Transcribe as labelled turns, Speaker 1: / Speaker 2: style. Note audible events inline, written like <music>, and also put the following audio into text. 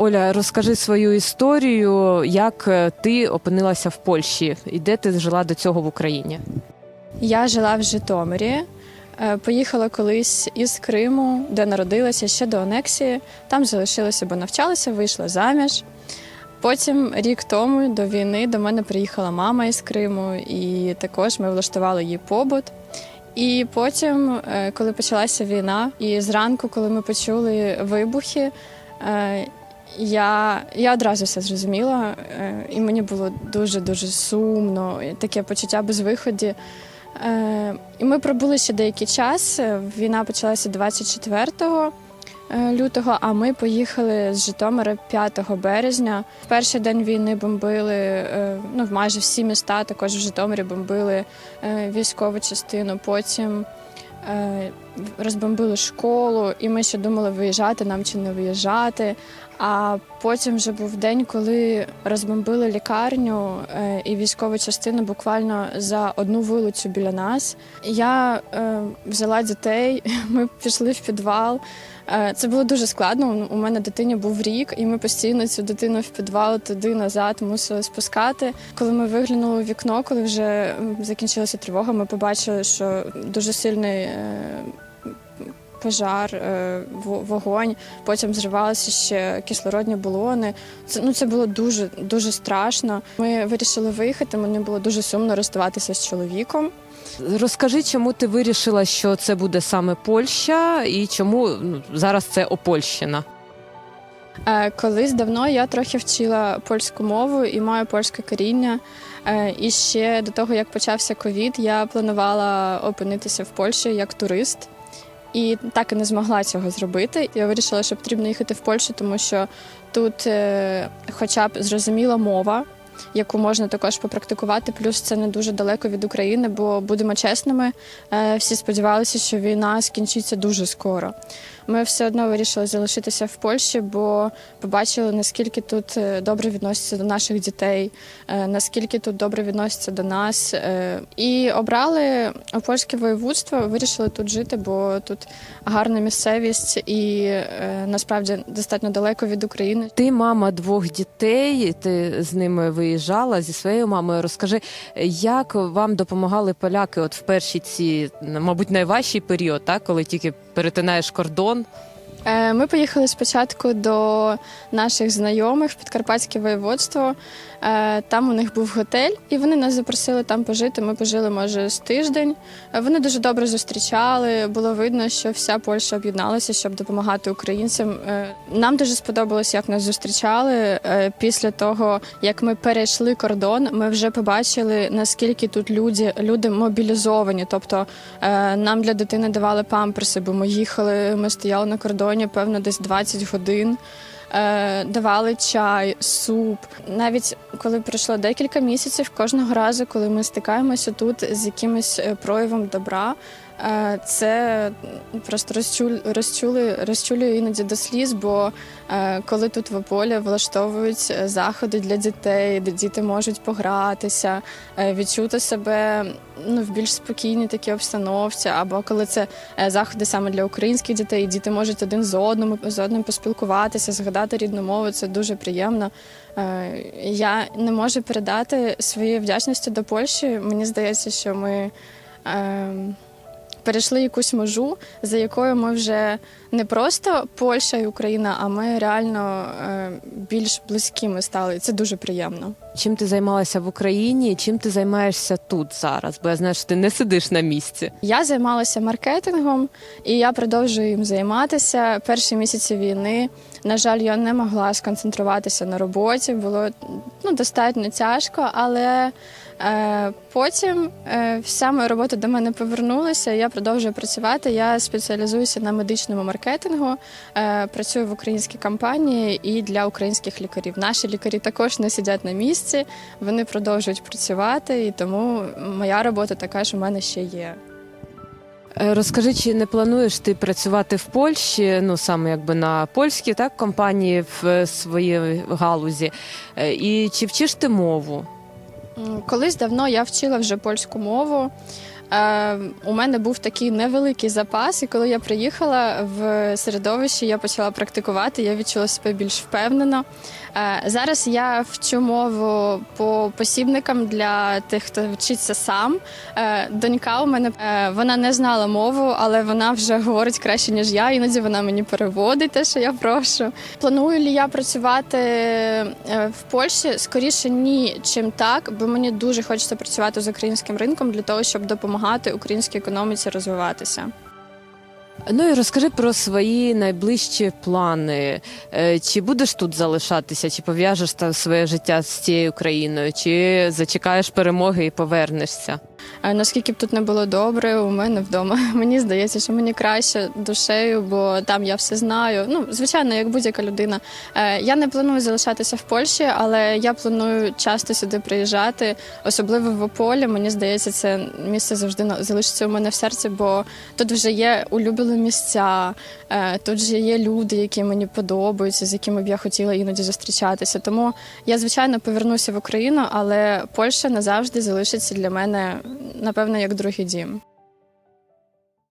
Speaker 1: Оля, розкажи свою історію, як е, ти опинилася в Польщі і де ти жила до цього в Україні?
Speaker 2: Я жила в Житомирі. е, Поїхала колись із Криму, де народилася ще до анексії. Там залишилася, бо навчалася, вийшла заміж. Потім, рік тому, до війни, до мене приїхала мама із Криму, і також ми влаштували їй побут. І потім, е, коли почалася війна, і зранку, коли ми почули вибухи, я, я одразу все зрозуміла, е, і мені було дуже дуже сумно, таке почуття безвиході. Е, І ми пробули ще деякий час. Е, Війна почалася 24 е, лютого, а ми поїхали з Житомира 5 березня. В перший день війни бомбили ну, майже всі міста, також в Житомирі бомбили військову частину. Потім розбомбили школу, і ми ще думали, виїжджати нам чи не виїжджати. А потім вже був день, коли розбомбили лікарню е, і військову частину буквально за одну вулицю біля нас. Я е, взяла дітей, <laughs> ми пішли в підвал. Е, Це було дуже складно. У мене дитині був рік, і ми постійно цю дитину в підвал туди назад мусили спускати. Коли ми виглянули у вікно, коли вже закінчилася тривога, ми побачили, що дуже сильний. Пожар, е, вогонь, потім зривалися ще кислородні балони. Це ну це було дуже дуже страшно. Ми вирішили виїхати. Мені було дуже сумно розставатися з чоловіком.
Speaker 1: Розкажи, чому ти вирішила, що це буде саме Польща, і чому ну, зараз це Опольщина?
Speaker 2: Е, Колись давно я трохи вчила польську мову і маю польське коріння. Е, І ще до того, як почався ковід, я планувала опинитися в Польщі як турист. І так і не змогла цього зробити. Я вирішила, що потрібно їхати в Польщу, тому що тут е, хоча б зрозуміла мова, яку можна також попрактикувати. Плюс це не дуже далеко від України, бо будемо чесними, е, всі сподівалися, що війна скінчиться дуже скоро. Ми все одно вирішили залишитися в Польщі, бо побачили, наскільки тут е, добре відносяться до наших дітей, е, наскільки тут добре відносяться до нас. І обрали польське воєводство, вирішили тут жити, бо тут гарна місцевість і насправді достатньо далеко від України.
Speaker 1: Ти мама двох дітей, ти з ними виїжджала зі своєю мамою. Розкажи, як вам допомагали поляки от в перші ці, мабуть, найважчий період, так, коли тільки перетинаєш кордон?
Speaker 2: Е, Ми поїхали спочатку до наших знайомих Підкарпатське воєводство. Е, Там у них був готель, і вони нас запросили там пожити. Ми пожили, може, з тиждень. Е, Вони дуже добре зустрічали. Було видно, що вся Польща об'єдналася, щоб допомагати українцям. Нам дуже сподобалось, як нас зустрічали. Після того, як ми перейшли кордон, ми вже побачили, наскільки тут люди, люди мобілізовані. Тобто нам для дитини давали памперси, бо ми їхали, ми стояли на кордоні, певно, десь 20 годин. Е, Давали чай, суп. Навіть коли пройшло декілька місяців, кожного разу, коли ми стикаємося тут з якимось е, проявом добра, це просто розчуль, розчули, розчулює іноді до сліз, бо е, коли тут в Ополі влаштовують е, заходи для дітей, де діти можуть погратися, е, відчути себе ну, в більш спокійній такій обстановці, або коли це заходи саме для українських дітей, діти можуть один з одним з одним поспілкуватися, згадати рідну мову. Це дуже приємно. Я не можу передати своєї вдячності до Польщі. Мені здається, що ми. Перейшли якусь межу, за якою ми вже не просто Польща і Україна, а ми реально е, більш близькими стали. Це дуже приємно.
Speaker 1: Чим ти займалася в Україні, чим ти займаєшся тут зараз? Бо я знаю, що ти не сидиш на місці.
Speaker 2: Я займалася маркетингом і я продовжую їм займатися. Перші місяці війни, на жаль, я не могла сконцентруватися на роботі. Було ну, достатньо тяжко, але е, потім е, вся моя робота до мене повернулася. Я продовжую працювати. Я спеціалізуюся на медичному маркетингу, е, працюю в українській компанії і для українських лікарів. Наші лікарі також не сидять на місці, вони продовжують працювати, і тому моя робота така ж у мене ще є.
Speaker 1: Е, Розкажи, чи не плануєш ти працювати в Польщі, ну саме якби на польській так компанії в е, своїй галузі? Е, І чи вчиш ти мову?
Speaker 2: Колись давно я вчила вже польську мову. Е, у мене був такий невеликий запас, і коли я приїхала в середовище, я почала практикувати, я відчула себе більш впевнено. Е, зараз я вчу мову по посібникам для тих, хто вчиться сам. Е, донька у мене е, вона не знала мову, але вона вже говорить краще, ніж я. Іноді вона мені переводить те, що я прошу. Планую ли я працювати в Польщі? Скоріше ні, чим так, бо мені дуже хочеться працювати з українським ринком для того, щоб допомагати українській економіці розвиватися.
Speaker 1: Ну і розкажи про свої найближчі плани. Е, Чи будеш тут залишатися, чи пов'яжеш там своє життя з цією країною, чи зачекаєш перемоги і повернешся?
Speaker 2: Е, Наскільки б тут не було добре, у мене вдома. <laughs> Мені здається, що мені краще душею, бо там я все знаю. Ну, звичайно, як будь-яка людина. Е, Я не планую залишатися в Польщі, але я планую часто сюди приїжджати, особливо в Ополі. Мені здається, це місце завжди залишиться у мене в серці, бо тут вже є улюблені місця, е, тут вже є люди, які мені подобаються, з якими б я хотіла іноді зустрічатися. Тому я, звичайно, повернуся в Україну, але Польща назавжди залишиться для мене, напевно, як другий дім.